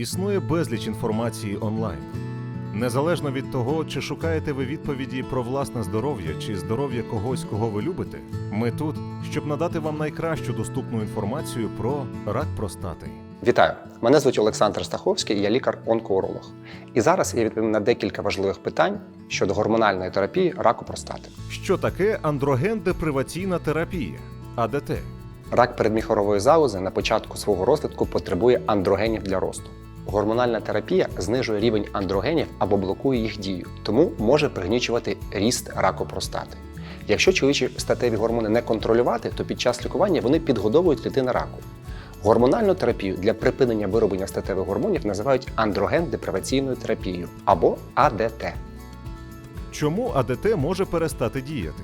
Існує безліч інформації онлайн. Незалежно від того, чи шукаєте ви відповіді про власне здоров'я чи здоров'я когось, кого ви любите, ми тут, щоб надати вам найкращу доступну інформацію про рак простати. Вітаю! Мене звуть Олександр Стаховський, і я лікар-онкоуролог. І зараз я відповім на декілька важливих питань щодо гормональної терапії раку простати. Що таке андроген-деприваційна терапія? АДТ? Рак передміхорової залози на початку свого розвитку потребує андрогенів для росту. Гормональна терапія знижує рівень андрогенів або блокує їх дію, тому може пригнічувати ріст раку простати. Якщо чоловічі статеві гормони не контролювати, то під час лікування вони підгодовують клітини раку. Гормональну терапію для припинення вироблення статевих гормонів називають андроген-деприваційною терапією або АДТ. Чому АДТ може перестати діяти?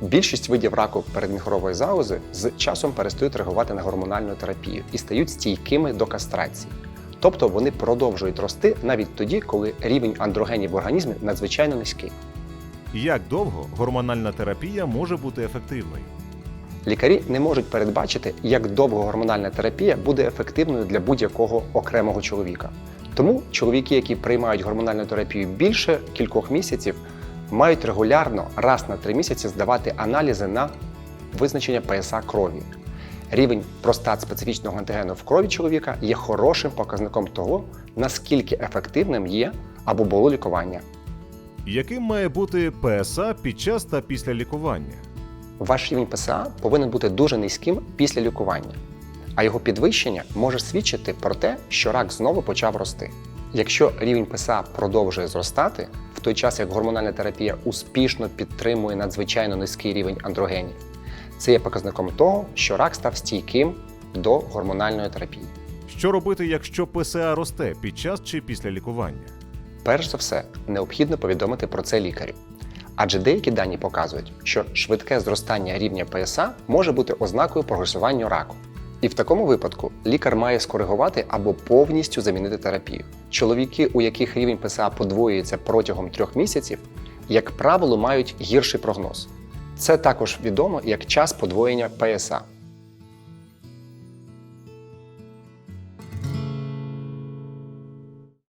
Більшість видів раку передміхорової залози з часом перестають реагувати на гормональну терапію і стають стійкими до кастрації. Тобто вони продовжують рости навіть тоді, коли рівень андрогенів в організмі надзвичайно низький. Як довго гормональна терапія може бути ефективною? Лікарі не можуть передбачити, як довго гормональна терапія буде ефективною для будь-якого окремого чоловіка. Тому чоловіки, які приймають гормональну терапію більше кількох місяців, мають регулярно раз на три місяці здавати аналізи на визначення ПСА крові. Рівень простат специфічного антигену в крові чоловіка є хорошим показником того, наскільки ефективним є або було лікування. Яким має бути ПСА під час та після лікування? Ваш рівень ПСА повинен бути дуже низьким після лікування, а його підвищення може свідчити про те, що рак знову почав рости. Якщо рівень ПСА продовжує зростати, в той час як гормональна терапія успішно підтримує надзвичайно низький рівень андрогенів, це є показником того, що рак став стійким до гормональної терапії. Що робити, якщо ПСА росте під час чи після лікування? Перш за все, необхідно повідомити про це лікарю. Адже деякі дані показують, що швидке зростання рівня ПСА може бути ознакою прогресування раку. І в такому випадку лікар має скоригувати або повністю замінити терапію. Чоловіки, у яких рівень ПСА подвоюється протягом трьох місяців, як правило, мають гірший прогноз. Це також відомо як час подвоєння ПСА.